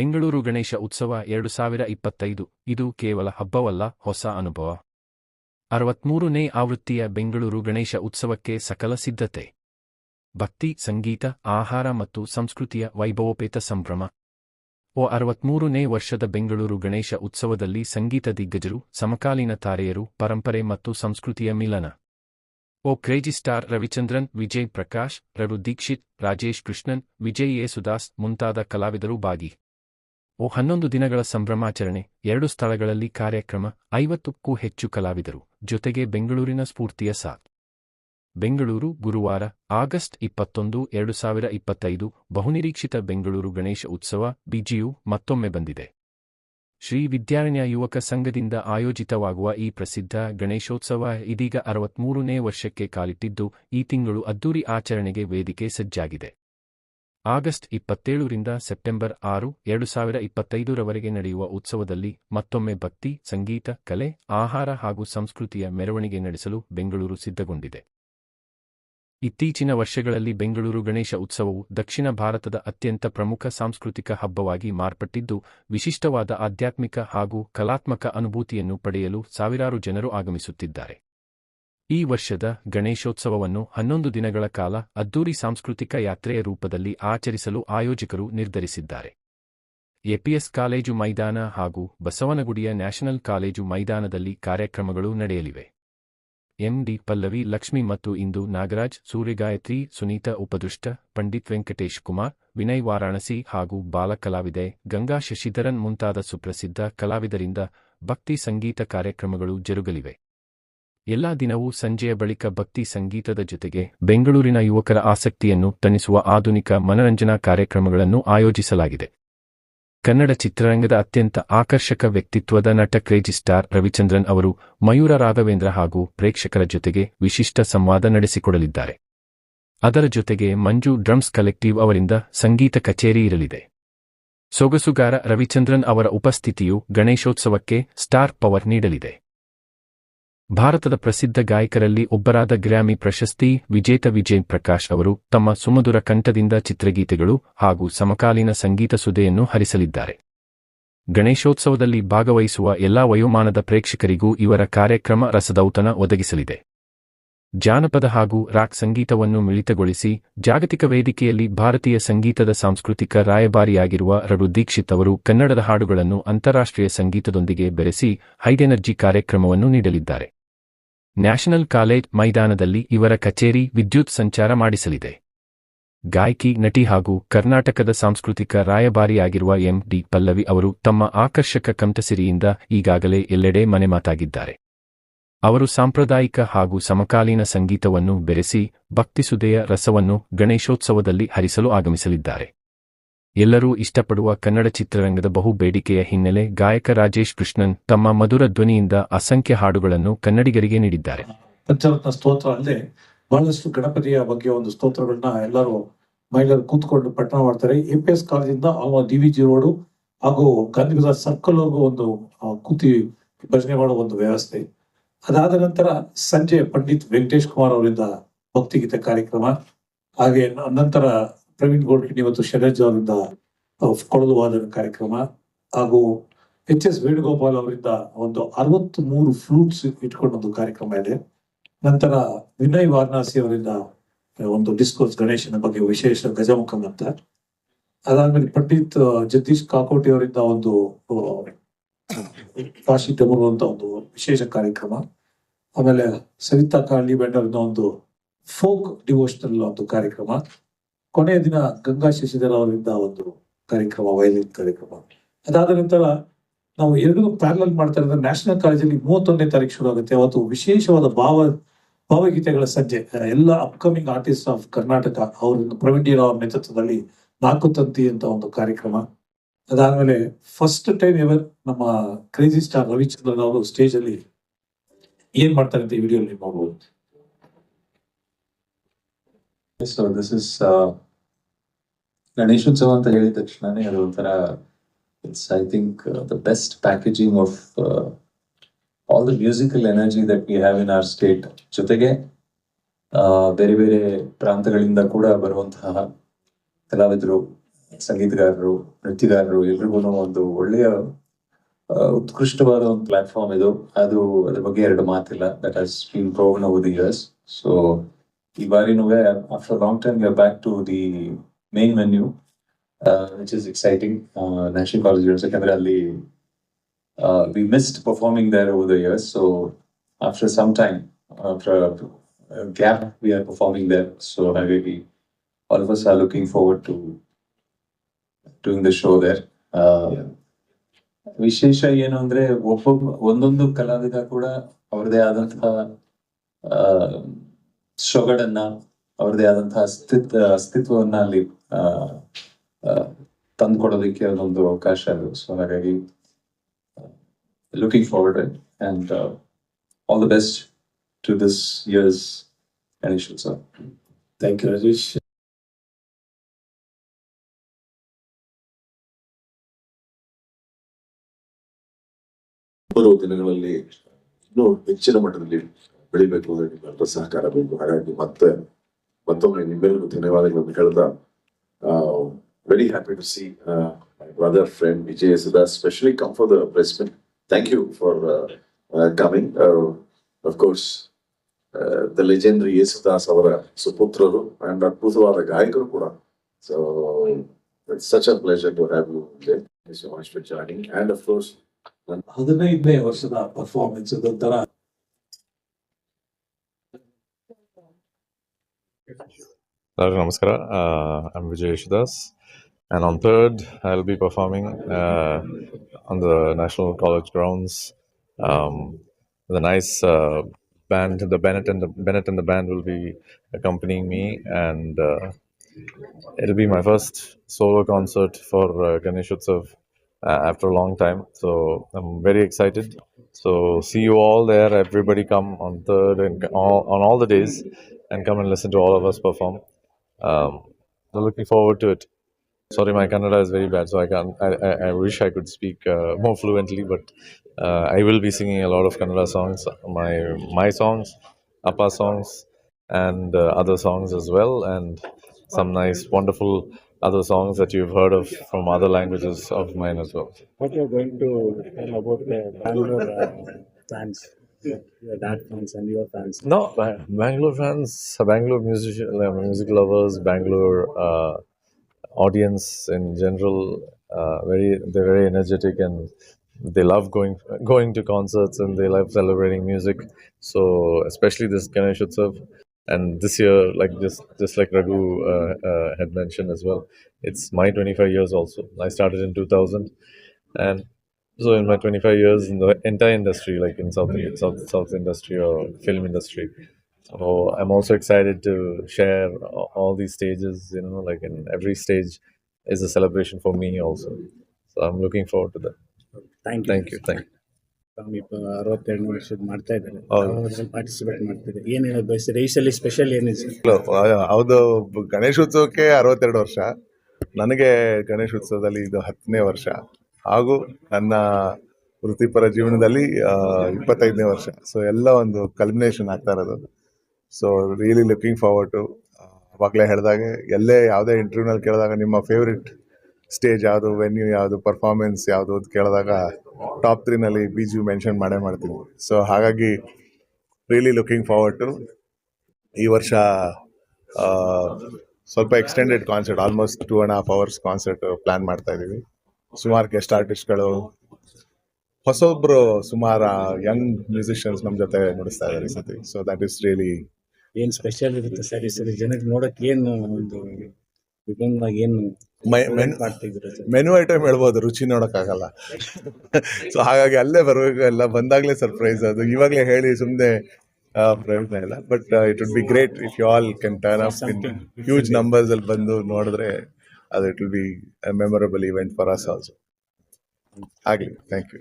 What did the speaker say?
ಬೆಂಗಳೂರು ಗಣೇಶ ಉತ್ಸವ ಎರಡು ಸಾವಿರ ಇಪ್ಪತ್ತೈದು ಇದು ಕೇವಲ ಹಬ್ಬವಲ್ಲ, ಹೊಸ ಅನುಭವ. ಅರವತ್ಮೂರನೇ ಆವೃತ್ತಿಯ ಬೆಂಗಳೂರು ಗಣೇಶ ಉತ್ಸವಕ್ಕೆ ಸಕಲ ಸಿದ್ಧತೆ. ಭಕ್ತಿ, ಸಂಗೀತ, ಆಹಾರ ಮತ್ತು ಸಂಸ್ಕೃತಿಯ ವೈಭವೋಪೇತ ಸಂಭ್ರಮ. ಓ ಅರವತ್ಮೂರನೇ ವರ್ಷದ ಬೆಂಗಳೂರು ಗಣೇಶ ಉತ್ಸವದಲ್ಲಿ ಸಂಗೀತ ದಿಗ್ಗಜರು, ಸಮಕಾಲೀನ ತಾರೆಯರು, ಪರಂಪರೆ ಮತ್ತು ಸಂಸ್ಕೃತಿಯ ಮಿಲನ. ಓ ಕ್ರೇಜಿ ಸ್ಟಾರ್ ರವಿಚಂದ್ರನ್, ವಿಜಯ್ ಪ್ರಕಾಶ್ ರವಿ ದೀಕ್ಷಿತ್, ರಾಜೇಶ್ ಕೃಷ್ಣನ್, ವಿಜಯ್ ಯೇಸುದಾಸ್ ಮುಂತಾದ ಕಲಾವಿದರು ಭಾಗಿ. ಓ ಹನ್ನೊಂದು ದಿನಗಳ ಸಂಭ್ರಮಾಚರಣೆ, ಎರಡು ಸ್ಥಳಗಳಲ್ಲಿ ಕಾರ್ಯಕ್ರಮ, ಐವತ್ತಕ್ಕೂ ಹೆಚ್ಚು ಕಲಾವಿದರು, ಜೊತೆಗೆ ಬೆಂಗಳೂರಿನ ಸ್ಫೂರ್ತಿಯ ಸಾಥ್. ಬೆಂಗಳೂರು, ಗುರುವಾರ, ಆಗಸ್ಟ್ ಇಪ್ಪತ್ತೊಂದು, ಎರಡು ಸಾವಿರ ಇಪ್ಪತ್ತೈದು, ಬಹುನಿರೀಕ್ಷಿತ ಬೆಂಗಳೂರು ಗಣೇಶ ಉತ್ಸವ, ಬಿಜಿಯು ಮತ್ತೊಮ್ಮೆ ಬಂದಿದೆ. ಶ್ರೀ ವಿದ್ಯಾರಣ್ಯ ಯುವಕ ಸಂಘದಿಂದ ಆಯೋಜಿತವಾಗುವ ಈ ಪ್ರಸಿದ್ಧ ಗಣೇಶೋತ್ಸವ ಇದೀಗ ಅರವತ್ಮೂರನೇ ವರ್ಷಕ್ಕೆ ಕಾಲಿಟ್ಟಿದ್ದು, ಈ ತಿಂಗಳು ಅದ್ದೂರಿ ಆಚರಣೆಗೆ ವೇದಿಕೆ ಸಜ್ಜಾಗಿದೆ. ಆಗಸ್ಟ್ ಇಪ್ಪತ್ತೇಳರಿಂದ ಸೆಪ್ಟೆಂಬರ್ ಆರು, ಎರಡು ಸಾವಿರ ಇಪ್ಪತ್ತೈದರವರೆಗೆ ನಡೆಯುವ ಉತ್ಸವದಲ್ಲಿ ಮತ್ತೊಮ್ಮೆ ಭಕ್ತಿ, ಸಂಗೀತ, ಕಲೆ, ಆಹಾರ ಹಾಗೂ ಸಂಸ್ಕೃತಿಯ ಮೆರವಣಿಗೆ ನಡೆಸಲು ಬೆಂಗಳೂರು ಸಿದ್ಧಗೊಂಡಿದೆ. ಇತ್ತೀಚಿನ ವರ್ಷಗಳಲ್ಲಿ ಬೆಂಗಳೂರು ಗಣೇಶ ಉತ್ಸವವು ದಕ್ಷಿಣ ಭಾರತದ ಅತ್ಯಂತ ಪ್ರಮುಖ ಸಾಂಸ್ಕೃತಿಕ ಹಬ್ಬವಾಗಿ ಮಾರ್ಪಟ್ಟಿದ್ದು, ವಿಶಿಷ್ಟವಾದ ಆಧ್ಯಾತ್ಮಿಕ ಹಾಗೂ ಕಲಾತ್ಮಕ ಅನುಭೂತಿಯನ್ನು ಪಡೆಯಲು ಸಾವಿರಾರು ಜನರು ಆಗಮಿಸುತ್ತಿದ್ದಾರೆ. ಈ ವರ್ಷದ ಗಣೇಶೋತ್ಸವವನ್ನು ಹನ್ನೊಂದು ದಿನಗಳ ಕಾಲ ಅದ್ದೂರಿ ಸಾಂಸ್ಕೃತಿಕ ಯಾತ್ರೆಯ ರೂಪದಲ್ಲಿ ಆಚರಿಸಲು ಆಯೋಜಕರು ನಿರ್ಧರಿಸಿದ್ದಾರೆ. ಎಪಿಎಸ್ ಕಾಲೇಜು ಮೈದಾನ ಹಾಗೂ ಬಸವನಗುಡಿಯ ನ್ಯಾಷನಲ್ ಕಾಲೇಜು ಮೈದಾನದಲ್ಲಿ ಕಾರ್ಯಕ್ರಮಗಳು ನಡೆಯಲಿವೆ. ಎಂಡಿ ಪಲ್ಲವಿ, ಲಕ್ಷ್ಮಿ ಮತ್ತು ಇಂದು ನಾಗರಾಜ್, ಸೂರ್ಯಗಾಯತ್ರಿ, ಸುನೀತಾ ಉಪದುಷ್ಟ, ಪಂಡಿತ್ ವೆಂಕಟೇಶ್ ಕುಮಾರ್, ವಿನಯ್ ವಾರಾಣಸಿ ಹಾಗೂ ಬಾಲ ಕಲಾವಿದೆ ಗಂಗಾ ಶಶಿಧರನ್ ಮುಂತಾದ ಸುಪ್ರಸಿದ್ಧ ಕಲಾವಿದರಿಂದ ಭಕ್ತಿ ಸಂಗೀತ ಕಾರ್ಯಕ್ರಮಗಳು ಜರುಗಲಿವೆ. ಎಲ್ಲಾ ದಿನವೂ ಸಂಜೆಯ ಬಳಿಕ ಭಕ್ತಿ ಸಂಗೀತದ ಜೊತೆಗೆ ಬೆಂಗಳೂರಿನ ಯುವಕರ ಆಸಕ್ತಿಯನ್ನು ತಣಿಸುವ ಆಧುನಿಕ ಮನರಂಜನಾ ಕಾರ್ಯಕ್ರಮಗಳನ್ನು ಆಯೋಜಿಸಲಾಗಿದೆ. ಕನ್ನಡ ಚಿತ್ರರಂಗದ ಅತ್ಯಂತ ಆಕರ್ಷಕ ವ್ಯಕ್ತಿತ್ವದ ನಟ ಕ್ರೇಜಿ ಸ್ಟಾರ್ ರವಿಚಂದ್ರನ್ ಅವರು ಮಯೂರ ರಾಘವೇಂದ್ರ ಹಾಗೂ ಪ್ರೇಕ್ಷಕರ ಜೊತೆಗೆ ವಿಶಿಷ್ಟ ಸಂವಾದ ನಡೆಸಿಕೊಡಲಿದ್ದಾರೆ. ಅದರ ಜೊತೆಗೆ ಮಂಜು ಡ್ರಮ್ಸ್ ಕಲೆಕ್ಟಿವ್ ಅವರಿಂದ ಸಂಗೀತ ಕಚೇರಿ ಇರಲಿದೆ. ಸೊಗಸುಗಾರ ರವಿಚಂದ್ರನ್ ಅವರ ಉಪಸ್ಥಿತಿಯು ಗಣೇಶೋತ್ಸವಕ್ಕೆ ಸ್ಟಾರ್ ಪವರ್ ನೀಡಲಿದೆ. ಭಾರತದ ಪ್ರಸಿದ್ಧ ಗಾಯಕರಲ್ಲಿ ಒಬ್ಬರಾದ ಗ್ರ್ಯಾಮಿ ಪ್ರಶಸ್ತಿ ವಿಜೇತ ವಿಜಯ್ ಪ್ರಕಾಶ್ ಅವರು ತಮ್ಮ ಸುಮಧುರ ಕಂಠದಿಂದ ಚಿತ್ರಗೀತೆಗಳು ಹಾಗೂ ಸಮಕಾಲೀನ ಸಂಗೀತ ಸುದೆಯನ್ನು ಹರಿಸಲಿದ್ದಾರೆ. ಗಣೇಶೋತ್ಸವದಲ್ಲಿ ಭಾಗವಹಿಸುವ ಎಲ್ಲಾ ವಯೋಮಾನದ ಪ್ರೇಕ್ಷಕರಿಗೂ ಇವರ ಕಾರ್ಯಕ್ರಮ ರಸದೌತಣ ಒದಗಿಸಲಿದೆ. ಜಾನಪದ ಹಾಗೂ ರಾಕ್ ಸಂಗೀತವನ್ನು ಮಿಳಿತಗೊಳಿಸಿ ಜಾಗತಿಕ ವೇದಿಕೆಯಲ್ಲಿ ಭಾರತೀಯ ಸಂಗೀತದ ಸಾಂಸ್ಕೃತಿಕ ರಾಯಭಾರಿಯಾಗಿರುವ ರಡು ದೀಕ್ಷಿತ್ ಅವರು ಕನ್ನಡದ ಹಾಡುಗಳನ್ನು ಅಂತಾರಾಷ್ಟ್ರೀಯ ಸಂಗೀತದೊಂದಿಗೆ ಬೆರೆಸಿ ಹೈಡೆನರ್ಜಿ ಕಾರ್ಯಕ್ರಮವನ್ನು ನೀಡಲಿದ್ದಾರೆ. ನ್ಯಾಷನಲ್ ಕಾಲೇಜ್ ಮೈದಾನದಲ್ಲಿ ಇವರ ಕಚೇರಿ ವಿದ್ಯುತ್ ಸಂಚಾರ ಮಾಡಿಸಲಿದೆ. ಗಾಯಕಿ, ನಟಿ ಹಾಗೂ ಕರ್ನಾಟಕದ ಸಾಂಸ್ಕೃತಿಕ ರಾಯಭಾರಿಯಾಗಿರುವ ಎಂ. ಡಿ. ಪಲ್ಲವಿ ಅವರು ತಮ್ಮ ಆಕರ್ಷಕ ಕಂಠಸಿರಿಯಿಂದ ಈಗಾಗಲೇ ಎಲ್ಲೆಡೆ ಮನೆಮಾತಾಗಿದ್ದಾರೆ ಅವರು ಸಾಂಪ್ರದಾಯಿಕ ಹಾಗೂ ಸಮಕಾಲೀನ ಸಂಗೀತವನ್ನು ಬೆರೆಸಿ ಭಕ್ತಿಸುದೆಯ ರಸವನ್ನು ಗಣೇಶೋತ್ಸವದಲ್ಲಿ ಹರಿಸಲು ಆಗಮಿಸಲಿದ್ದಾರೆ. ಎಲ್ಲರೂ ಇಷ್ಟಪಡುವ ಕನ್ನಡ ಚಿತ್ರರಂಗದ ಬಹು ಬೇಡಿಕೆಯ ಹಿನ್ನೆಲೆ ಗಾಯಕ ರಾಜೇಶ್ ಕೃಷ್ಣನ್ ತಮ್ಮ ಮಧುರ ಧ್ವನಿಯಿಂದ ಅಸಂಖ್ಯ ಹಾಡುಗಳನ್ನು ಕನ್ನಡಿಗರಿಗೆ ನೀಡಿದ್ದಾರೆ. ಪಂಚರತ್ನ ಸ್ತೋತ್ರ ಅಲ್ಲದೆ ಬಹಳಷ್ಟು ಗಣಪತಿಯ ಬಗ್ಗೆ ಒಂದು ಸ್ತೋತ್ರಗಳನ್ನ ಎಲ್ಲರೂ ಮಹಿಳೆಯರು ಕೂತ್ಕೊಂಡು ಪಠಣ ಮಾಡ್ತಾರೆ. ಎ ಪಿ ಎಸ್ ಕಾಲೇಜಿಂದ ಡಿ ವಿ ಜಿ ರೋಡು ಹಾಗೂ ಗಾಂಧಿ ಸರ್ಕಲ್ ಹೋಗುವ ಒಂದು ಕೂತಿ ಭಜನೆ ಮಾಡುವ ಒಂದು ವ್ಯವಸ್ಥೆ. ಅದಾದ ನಂತರ ಸಂಜೆ ಪಂಡಿತ್ ವೆಂಕಟೇಶ್ ಕುಮಾರ್ ಅವರಿಂದ ಭಕ್ತಿಗೀತೆ ಕಾರ್ಯಕ್ರಮ. ಹಾಗೆ ನಂತರ ಪ್ರವೀಣ್ ಗೋಲ್ಕಿಣಿ ಮತ್ತು ಶರಜ್ ಅವರಿಂದ ಕೊಳಲು ವಾದನ ಕಾರ್ಯಕ್ರಮ. ಹಾಗೂ ಎಚ್ ಎಸ್ ವೇಣುಗೋಪಾಲ್ ಅವರಿಂದ ಒಂದು ಅರವತ್ತ್ ಮೂರು ಫ್ಲೂಟ್ಸ್ ಇಟ್ಕೊಂಡು ಒಂದು ಕಾರ್ಯಕ್ರಮ ಇದೆ. ನಂತರ ವಿನಯ್ ವಾರಣಾಸಿ ಅವರಿಂದ ಒಂದು ಡಿಸ್ಕೋರ್ಸ್ ಗಣೇಶನ ಬಗ್ಗೆ ವಿಶೇಷ ಗಜಮುಖಂ ಅಂತ. ಅದಾದ್ಮೇಲೆ ಪಂಡಿತ್ ಜಗದೀಶ್ ಕಾಕೋಟಿ ಅವರಿಂದ ಒಂದು ಕಾಶಿ ಅಂತ ಒಂದು ವಿಶೇಷ ಕಾರ್ಯಕ್ರಮ. ಆಮೇಲೆ ಸವಿತಾ ಕಾಳಿ ಬೆಂಡರ್ನ ಒಂದು ಫೋಕ್ ಡಿವೋಷನಲ್ ಒಂದು ಕಾರ್ಯಕ್ರಮ. ಕೊನೆಯ ದಿನ ಗಂಗಾ ಶಶಿಧರ ಅವರಿಂದ ಒಂದು ಕಾರ್ಯಕ್ರಮ ವಯಲಿನ್ ಕಾರ್ಯಕ್ರಮ. ಅದಾದ ನಂತರ ನಾವು ಎರಡು ಪ್ಯಾರಲಲ್ ಮಾಡ್ತಾ ಇರೋದು ನ್ಯಾಷನಲ್ ಕಾಲೇಜಲ್ಲಿ ಮೂವತ್ತೊಂದನೇ ತಾರೀಕು ಶುರು ಆಗುತ್ತೆ. ಅವತ್ತು ವಿಶೇಷವಾದ ಭಾವ, ಭಾವಗೀತೆಗಳ ಸಂಜೆ. ಎಲ್ಲ ಅಪ್ಕಮಿಂಗ್ ಆರ್ಟಿಸ್ಟ್ ಆಫ್ ಕರ್ನಾಟಕ ಅವರನ್ನು ಪ್ರವೀಣ್ ಅವರ ನೇತೃತ್ವದಲ್ಲಿ ನಾಲ್ಕು ತಂತಿ ಅಂತ ಒಂದು ಕಾರ್ಯಕ್ರಮ. ಅದಾದ್ಮೇಲೆ ಫಸ್ಟ್ ಟೈಮ್ ಎವರ್ ನಮ್ಮ ಕ್ರೇಜಿ ಸ್ಟಾರ್ ರವಿಚಂದ್ರನ್ ಅವರು ಸ್ಟೇಜ್ ಅಲ್ಲಿ ಏನ್ ಮಾಡ್ತಾರೆ ಅಂತ ಈ ವಿಡಿಯೋ ನೋಡಬಹುದು ಸೊ ದಿಸ್ ಇಸ್ ಗಣೇಶೋತ್ಸವ ಅಂತ ಹೇಳಿದ ತಕ್ಷಣನೇ ಅದು ಒಂಥರ it's I think the best packaging of all the musical energy that we have in our state ಜೊತೆಗೆ ಬೇರೆ ಬೇರೆ ಪ್ರಾಂತಗಳಿಂದ ಕೂಡ ಬರುವಂತಹ ಕಲಾವಿದರು, ಸಂಗೀತಗಾರರು, ನೃತ್ಯಗಾರರು ಎಲ್ರಿಗೂ ಒಂದು ಒಳ್ಳೆಯ ಉತ್ಕೃಷ್ಟವಾದ ಒಂದು ಪ್ಲಾಟ್ಫಾರ್ಮ್ ಇದು. ಅದು ಅದ್ರ ಬಗ್ಗೆ ಎರಡು ಮಾತಿಲ್ಲ. That has been proven over the years so ಈ ಬಾರಿನೂ after long time we are back to the main venue which is exciting National College ಯಾಕಂದ್ರೆ ಅಲ್ಲಿ we missed performing there over the years so after some time after gap we are performing there so ಹಾಗಾಗಿ all of us are looking forward to doing the show there. Uh, ವಿಶೇಷ ಏನು ಅಂದ್ರೆ ಒಬ್ಬೊಬ್ಬ ಒಂದೊಂದು ಕಲಾವಿದ ಕೂಡ ಅವ್ರದೇ ಆದಂತಹ ಆ, ಸೊಗಡನ್ನ ಅವ್ರದೇ ಆದಂತಹ ಅಸ್ತಿತ್ವ, ಅಸ್ತಿತ್ವವನ್ನ ಅಲ್ಲಿ ತಂದ್ಕೊಡೋದಕ್ಕೆ ಅದೊಂದು ಅವಕಾಶ ಅದು. ಸೊ ಹಾಗಾಗಿ looking forward and all the best to this years Ganesh sir thank you Rajesh ದಿನಗಳಲ್ಲಿ ಬೆಳಿಬೇಕು ಅಂದ್ರೆ ನಿಮ್ಮೆಲ್ಲರ ಸಹಕಾರ ಬೇಕು. ಹಾಗಾಗಿ ಮತ್ತೆ ಮತ್ತೊಮ್ಮೆ ನಿಮ್ಮೆಲ್ಲರಿಗೂ ಧನ್ಯವಾದಗಳನ್ನು ಹೇಳ್ತಾ very happy to see brother friend Vijay Sudha specially come for the press thank you for coming of course the legendary Yesudas ಅವರ ಸುಪುತ್ರರು ಅಂಡ್ ಅದ್ಭುತವಾದ ಗಾಯಕರು ಕೂಡ. So such a pleasure to have you so much for joining and of course ಹದಿನೈದನೇ ವರ್ಷದ performance ಒಂಥರ Hello, Namaskara. Uh, I'm Vijay Yeshudas. And on 3rd, I'll be performing uh, on the National College grounds. Um, a nice uh, band. The Bennett and the Bennett and the band will be accompanying me, and uh, it'll be my first solo concert for uh, Ganesh Utsav uh, after a long time. So I'm very excited. So see you all there. Everybody come on third and on all the days, and come and listen to all of us perform. Um, I'm looking forward to it. Sorry, my Kannada is very bad, so I can't. I, I, I wish I could speak uh, more fluently, but uh, I will be singing a lot of Kannada songs, my my songs, Appa songs, and uh, other songs as well, and some nice, wonderful other songs that you've heard of from other languages of mine as well. what you're going to tell about the Bangalore uh, fans, your dad fans and your fans. No, Bangalore fans, Bangalore music, music lovers, Bangalore uh, audience in general, uh, very they're very energetic and they love going going to concerts and they love celebrating music. So especially this Ganesh Utsav, and this year, like just just like Raghu uh, uh, had mentioned as well, it's my 25 years also. I started in 2000, and so in my 25 years in the entire industry like in south south south industry or film industry so i'm also excited to share all these stages you know like in every stage is a celebration for me also so i'm looking forward to that Thank you. thank you thank you ಸ್ವಾಮಿ ಇಪ್ಪ ಅರವತ್ತೆರಡು ವರ್ಷದ ಮಾಡ್ತಾ ಇದ್ದಾರೆ. Participate ಮಾಡ್ತಿದ್ದಾರೆ ಏನ್ ಬಯಸ್ತಾರೆ ಈ ಸಲ ಸ್ಪೆಷಲ್ ಏನಿದೆ ಹೌದು ಗಣೇಶ ಉತ್ಸವಕ್ಕೆ ಅರವತ್ತೆರಡು ವರ್ಷ ನನಗೆ ಗಣೇಶ ಉತ್ಸವದಲ್ಲಿ ಇದು ಹತ್ತನೇ ವರ್ಷ ಹಾಗೂ ನನ್ನ ವೃತ್ತಿಪರ ಜೀವನದಲ್ಲಿ ಇಪ್ಪತ್ತೈದನೇ ವರ್ಷ. ಸೊ ಎಲ್ಲ ಒಂದು ಕಲ್ಮಿನೇಷನ್ ಆಗ್ತಾ ಇರೋದು. So really looking forward to ಅವಾಗಲೇ ಹೇಳಿದಾಗೆ, ಎಲ್ಲೇ ಯಾವುದೇ ಇಂಟರ್ವ್ಯೂನಲ್ಲಿ ಕೇಳಿದಾಗ ನಿಮ್ಮ ಫೇವ್ರೆಟ್ ಸ್ಟೇಜ್ ಯಾವುದು ವೆನ್ಯೂ ಯಾವುದು ಪರ್ಫಾರ್ಮೆನ್ಸ್ ಯಾವುದು ಅಂತ ಕೇಳಿದಾಗ ಟಾಪ್ ತ್ರೀನಲ್ಲಿ ಬಿ ಜಿ ಮೆನ್ಷನ್ ಮಾಡೇ ಮಾಡ್ತೀನಿ. ಸೊ ಹಾಗಾಗಿ ರಿಯಲಿ ಲುಕಿಂಗ್ ಫಾರ್ವರ್ಡ್ ಟು ಈ ವರ್ಷ ಸ್ವಲ್ಪ extended concert almost two and half hours concert plan ಮಾಡ್ತಾ ಇದ್ದೀವಿ. ಸುಮಾರು ಗೆಸ್ಟ್ ಆರ್ಟಿಸ್ಟ್ಗಳು ಹೊಸೊಬ್ರು ಸುಮಾರು ಯಂಗ್ ಮ್ಯೂಸಿಷಿಯನ್ಸ್ ನಮ್ಮ ಜೊತೆ ನುಡಿಸ್ತಾ ಇದ್ದಾರೆ ಈ ಸತಿ ಸೊ ದಟ್ ಇಸ್ ರಿಯಲಿ ಏನ್ ಸ್ಪೆಷಲ್ ಇರುತ್ತೆ ಸರ್ ಈ ಸರಿ ಜನಕ್ಕೆ ನೋಡಕ್ ಏನು ಒಂದು ವಿಭಿನ್ನವಾಗಿ ಏನು ಮೆನ್ ಐಟಮ್ ಹೇಳ್ಬೋದು ರುಚಿ ನೋಡೋಕ್ಕಾಗಲ್ಲ ಸೊ ಹಾಗಾಗಿ ಅಲ್ಲೇ ಬರಬೇಕು ಎಲ್ಲ ಬಂದಾಗಲೇ ಸರ್ಪ್ರೈಸ್ ಅದು. ಇವಾಗಲೇ ಹೇಳಿ ಸುಮ್ಮನೆ ಪ್ರಯೋಜನ ಇಲ್ಲ. But it would be great if you all can turn up in huge numbers ಅಲ್ಲಿ ಬಂದು ನೋಡಿದ್ರೆ ಅದು it will be memorable event for us also ಆಗಲಿ ಥ್ಯಾಂಕ್ ಯು